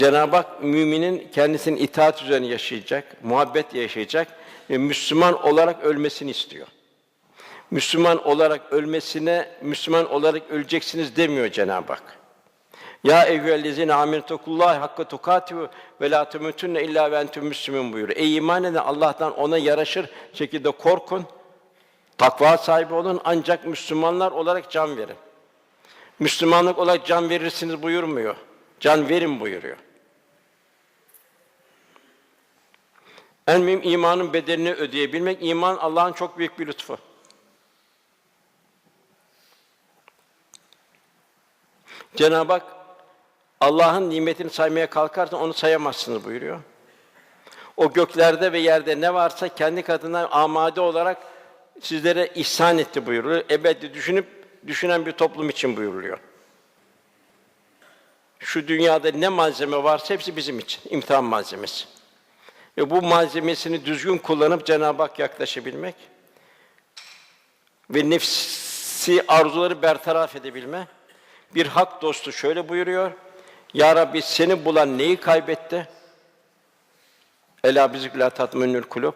Cenab-ı Hak müminin kendisinin itaat üzerine yaşayacak, muhabbet yaşayacak ve Müslüman olarak ölmesini istiyor. Müslüman olarak ölmesine Müslüman olarak öleceksiniz demiyor Cenab-ı Hak. Ya eyyühellezine amentukullahi hakka tukatihu ve la temutunne illa ve entüm müslümun buyuruyor. Ey iman eden Allah'tan ona yaraşır şekilde korkun. Takva sahibi olun ancak Müslümanlar olarak can verin. Müslümanlık olarak can verirsiniz buyurmuyor. Can verin buyuruyor. En mühim imanın bedelini ödeyebilmek. İman Allah'ın çok büyük bir lütfu. Cenab-ı Hak Allah'ın nimetini saymaya kalkarsan onu sayamazsınız buyuruyor. O göklerde ve yerde ne varsa kendi katından amade olarak sizlere ihsan etti buyuruyor. Ebedi düşünüp düşünen bir toplum için buyuruluyor. Şu dünyada ne malzeme varsa hepsi bizim için, imtihan malzemesi. Ve bu malzemesini düzgün kullanıp Cenab-ı Hak yaklaşabilmek ve nefsi arzuları bertaraf edebilme. Bir hak dostu şöyle buyuruyor: Ya Rabbi seni bulan neyi kaybetti? Ela bizikla tatminül kulub.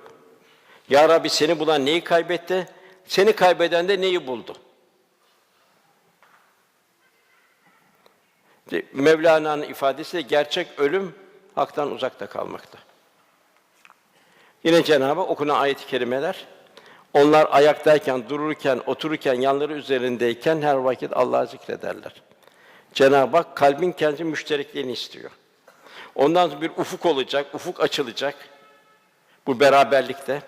Ya Rabbi seni bulan neyi kaybetti? Seni kaybeden de neyi buldu? Mevlana'nın ifadesi de gerçek ölüm haktan uzakta kalmakta. Yine Cenab-ı Hak okunan ayet-i kerimeler onlar ayaktayken, dururken, otururken, yanları üzerindeyken her vakit Allah'ı zikrederler. Cenab-ı Hak kalbin kendi müşterekliğini istiyor. Ondan sonra bir ufuk olacak, ufuk açılacak. Bu beraberlikte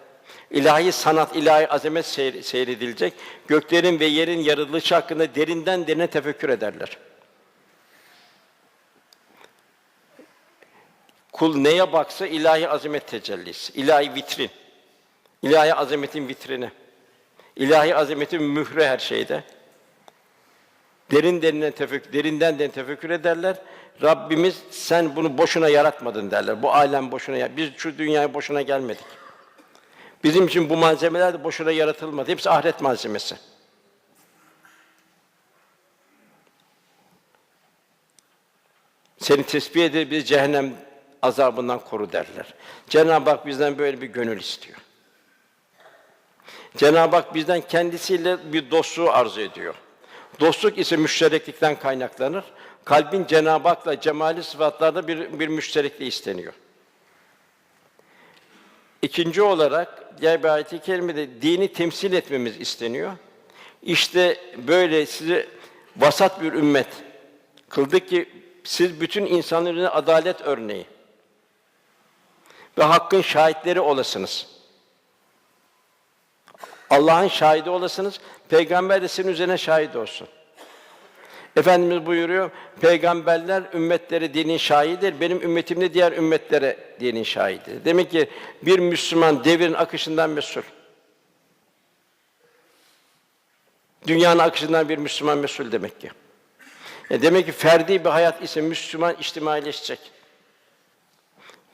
ilahi sanat, ilahi azamet seyr- seyredilecek. Göklerin ve yerin yaratılışı hakkında derinden derine tefekkür ederler. Kul neye baksa ilahi azamet tecellisi, ilahi vitrin. İlahi azametin vitrini. İlahi azametin mührü her şeyde. Derin derine tefekkür, derinden derine tefekkür ederler. Rabbimiz sen bunu boşuna yaratmadın derler. Bu alem boşuna ya- biz şu dünyaya boşuna gelmedik. Bizim için bu malzemeler de boşuna yaratılmadı. Hepsi ahiret malzemesi. Seni tesbih edip cehennem azabından koru derler. Cenab-ı Hak bizden böyle bir gönül istiyor. Cenab-ı Hak bizden kendisiyle bir dostluğu arzu ediyor. Dostluk ise müştereklikten kaynaklanır. Kalbin Cenab-ı Hak'la cemali sıfatlarda bir, bir müşterekliği isteniyor. İkinci olarak diğer bir ayet-i kerimede dini temsil etmemiz isteniyor. İşte böyle sizi vasat bir ümmet kıldık ki siz bütün insanların adalet örneği ve hakkın şahitleri olasınız. Allah'ın şahidi olasınız, peygamber de senin üzerine şahit olsun. Efendimiz buyuruyor, peygamberler ümmetleri dinin şahididir, benim ümmetim de diğer ümmetlere dinin şahididir. Demek ki bir Müslüman devrin akışından mesul. Dünyanın akışından bir Müslüman mesul demek ki. E demek ki ferdi bir hayat ise Müslüman içtimaileşecek.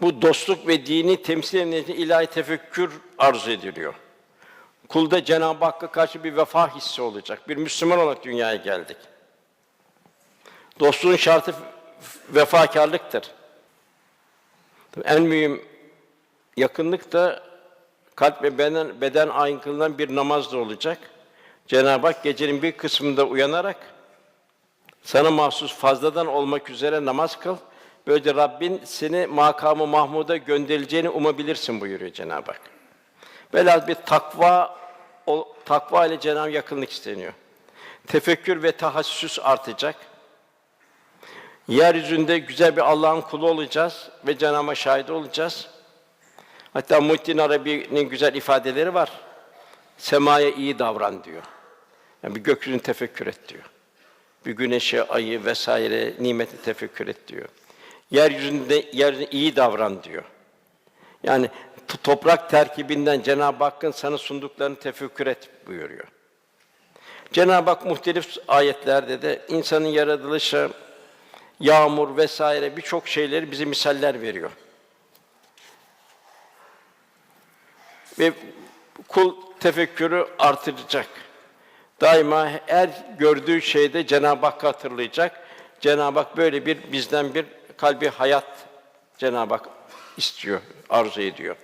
Bu dostluk ve dini temsil eden ilahi tefekkür arzu ediliyor. Kulda Cenab-ı Hakk'a karşı bir vefa hissi olacak. Bir Müslüman olarak dünyaya geldik. Dostluğun şartı vefakarlıktır. En mühim yakınlık da kalp ve beden, beden ayrıntılığından bir namaz da olacak. Cenab-ı Hak gecenin bir kısmında uyanarak sana mahsus fazladan olmak üzere namaz kıl. Böylece Rabbin seni makamı Mahmud'a gönderileceğini umabilirsin buyuruyor Cenab-ı Hak. Velhâsıl bir takva o takva ile Cenab-ı Hak yakınlık isteniyor. Tefekkür ve tahassüs artacak. Yeryüzünde güzel bir Allah'ın kulu olacağız ve Cenab-ı şahidi olacağız. Hatta Muhittin Arabi'nin güzel ifadeleri var. Semaya iyi davran diyor. Yani bir gökyüzünü tefekkür et diyor. Bir güneşe, ayı vesaire nimeti tefekkür et diyor. Yeryüzünde yeryüzünde iyi davran diyor. Yani toprak terkibinden Cenab-ı Hakk'ın sana sunduklarını tefekkür et buyuruyor. Cenab-ı Hak muhtelif ayetlerde de insanın yaratılışı, yağmur vesaire birçok şeyleri bize misaller veriyor. Ve kul tefekkürü artıracak. Daima her gördüğü şeyde Cenab-ı Hakk'ı hatırlayacak. Cenab-ı Hak böyle bir bizden bir kalbi hayat Cenab-ı Hak istiyor, arzu ediyor.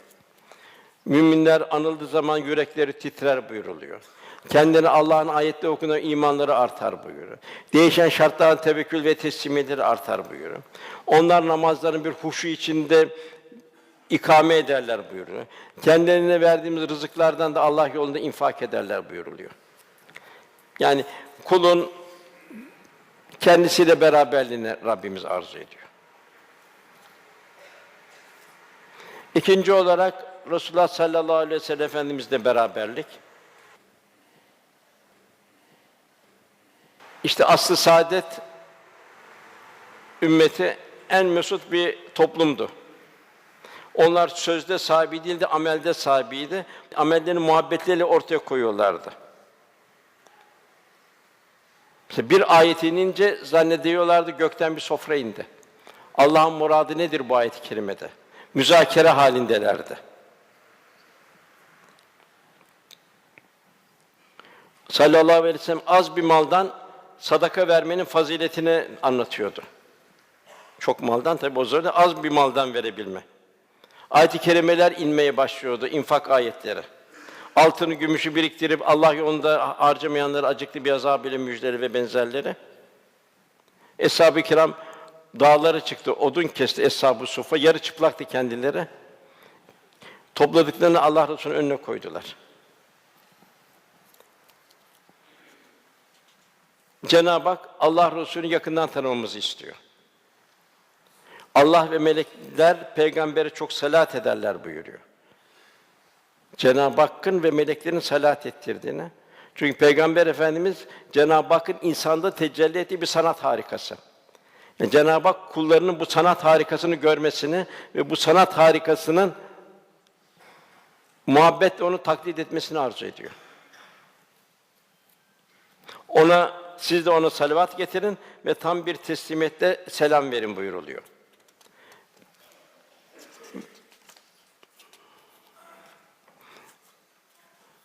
Müminler anıldığı zaman yürekleri titrer buyuruluyor. Kendini Allah'ın ayette okunan imanları artar buyuruyor. Değişen şartların tevekkül ve teslimiyetleri artar buyuruyor. Onlar namazların bir huşu içinde ikame ederler buyuruyor. Kendilerine verdiğimiz rızıklardan da Allah yolunda infak ederler buyuruluyor. Yani kulun kendisiyle beraberliğini Rabbimiz arzu ediyor. İkinci olarak Resulullah sallallahu aleyhi ve sellem Efendimizle beraberlik. İşte aslı saadet ümmeti en mesut bir toplumdu. Onlar sözde sahibi değildi, amelde sahibiydi. Amellerini muhabbetleriyle ortaya koyuyorlardı. Mesela bir ayet inince zannediyorlardı gökten bir sofra indi. Allah'ın muradı nedir bu ayet-i kerimede? Müzakere halindelerdi. Sallallahu aleyhi ve sellem az bir maldan sadaka vermenin faziletini anlatıyordu. Çok maldan tabi o zaman az bir maldan verebilme. Ayet-i kerimeler inmeye başlıyordu, infak ayetleri. Altını, gümüşü biriktirip Allah yolunda harcamayanları acıklı bir azab ile müjdeli ve benzerleri. Eshab-ı kiram dağlara çıktı, odun kesti eshab-ı sufa, yarı çıplaktı kendileri. Topladıklarını Allah Resulü'nün önüne koydular. Cenab-ı Hak Allah Resulü'nü yakından tanımamızı istiyor. Allah ve melekler peygambere çok salat ederler buyuruyor. Cenab-ı Hakk'ın ve meleklerin salat ettirdiğini. Çünkü Peygamber Efendimiz Cenab-ı Hakk'ın insanda tecelli ettiği bir sanat harikası. Yani Cenab-ı Hak kullarının bu sanat harikasını görmesini ve bu sanat harikasının muhabbetle onu taklit etmesini arzu ediyor. Ona siz de ona salavat getirin ve tam bir teslimiyette selam verin buyuruluyor.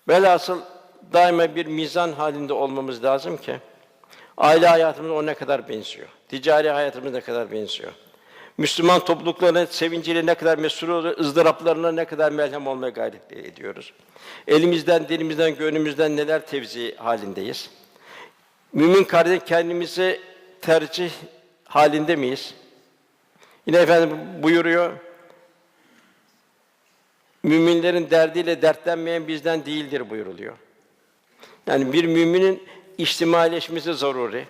Velhasıl daima bir mizan halinde olmamız lazım ki aile hayatımız o ne kadar benziyor. Ticari hayatımız ne kadar benziyor. Müslüman topluluklarının sevinciyle ne kadar mesul oluyor, ızdıraplarına ne kadar melhem olmaya gayret ediyoruz. Elimizden, dilimizden, gönlümüzden neler tevzi halindeyiz. Mümin kardeş kendimizi tercih halinde miyiz? Yine efendim buyuruyor. Müminlerin derdiyle dertlenmeyen bizden değildir buyuruluyor. Yani bir müminin içtimaileşmesi zaruri.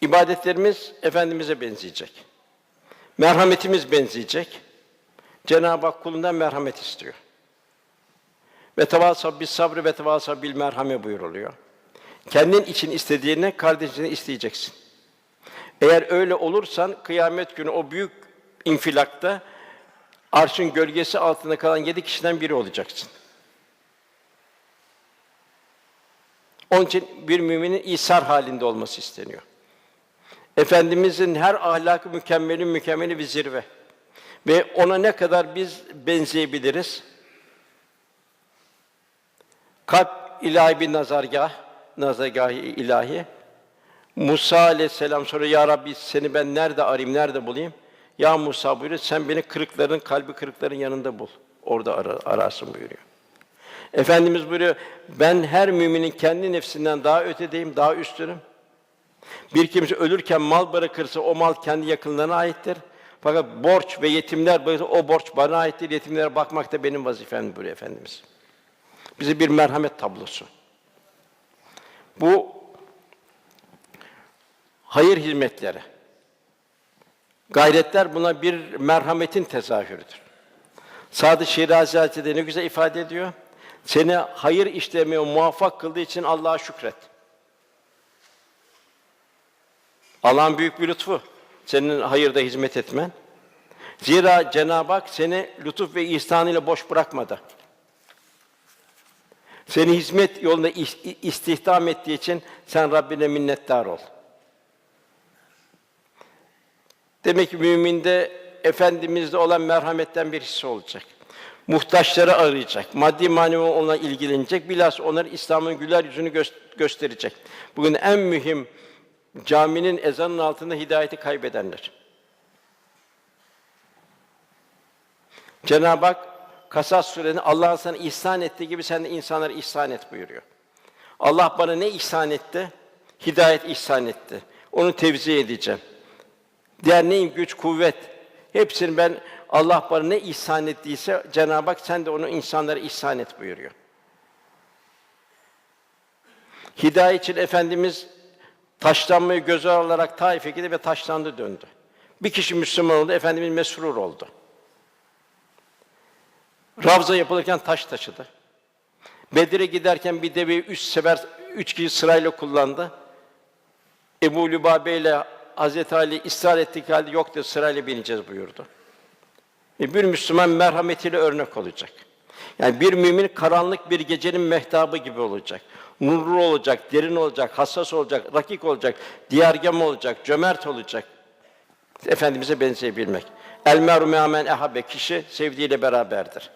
İbadetlerimiz efendimize benzeyecek. Merhametimiz benzeyecek. Cenab-ı Hak kulundan merhamet istiyor. Ve tevasab bis sabrı ve tevasab bil merhame buyuruluyor. Kendin için istediğini kardeşine isteyeceksin. Eğer öyle olursan kıyamet günü o büyük infilakta arşın gölgesi altında kalan yedi kişiden biri olacaksın. Onun için bir müminin isar halinde olması isteniyor. Efendimizin her ahlakı mükemmeli mükemmeli bir zirve. Ve ona ne kadar biz benzeyebiliriz? Kalp ilahi bir nazargah, nazargah ilahi. Musa aleyhisselam sonra ya Rabbi seni ben nerede arayayım, nerede bulayım? Ya Musa buyuruyor, sen beni kırıkların, kalbi kırıkların yanında bul. Orada ara, ararsın buyuruyor. Efendimiz buyuruyor, ben her müminin kendi nefsinden daha ötedeyim, daha üstünüm. Bir kimse ölürken mal bırakırsa o mal kendi yakınlarına aittir. Fakat borç ve yetimler o borç bana aittir. Yetimlere bakmak da benim vazifem buyuruyor Efendimiz. Bize bir merhamet tablosu. Bu hayır hizmetleri. Gayretler buna bir merhametin tezahürüdür. Sadı Şirazi Hazretleri ne güzel ifade ediyor. Seni hayır işlemeye muvaffak kıldığı için Allah'a şükret. Allah'ın büyük bir lütfu. Senin hayırda hizmet etmen. Zira Cenab-ı Hak seni lütuf ve ihsanıyla boş bırakmadı. Seni hizmet yolunda istihdam ettiği için sen Rabbine minnettar ol. Demek ki müminde efendimizde olan merhametten bir hisse olacak. Muhtaçları arayacak, maddi manevi ona ilgilenecek, bilhassa onların İslam'ın güler yüzünü gö- gösterecek. Bugün en mühim caminin ezanın altında hidayeti kaybedenler. Cenab-ı Hak Kasas suresinde Allah'ın sana ihsan ettiği gibi sen de insanlara ihsan et buyuruyor. Allah bana ne ihsan etti? Hidayet ihsan etti. Onu tevzi edeceğim. Diğer neyim? Güç, kuvvet. Hepsini ben Allah bana ne ihsan ettiyse Cenab-ı Hak sen de onu insanlara ihsan et buyuruyor. Hidayet için Efendimiz taşlanmayı göze alarak Taif'e gitti ve taşlandı döndü. Bir kişi Müslüman oldu, Efendimiz mesrur oldu. Ravza yapılırken taş taşıdı. Bedir'e giderken bir deveyi üç sefer, üç kişi sırayla kullandı. Ebu Lübabe ile Hazreti Ali ısrar ettik halde yok dedi, sırayla bineceğiz buyurdu. Ve bir Müslüman merhametiyle örnek olacak. Yani bir mümin karanlık bir gecenin mehtabı gibi olacak. Nurlu olacak, derin olacak, hassas olacak, rakik olacak, diyargem olacak, cömert olacak. Efendimize benzeyebilmek. El meru me'amen ehabe kişi sevdiğiyle beraberdir.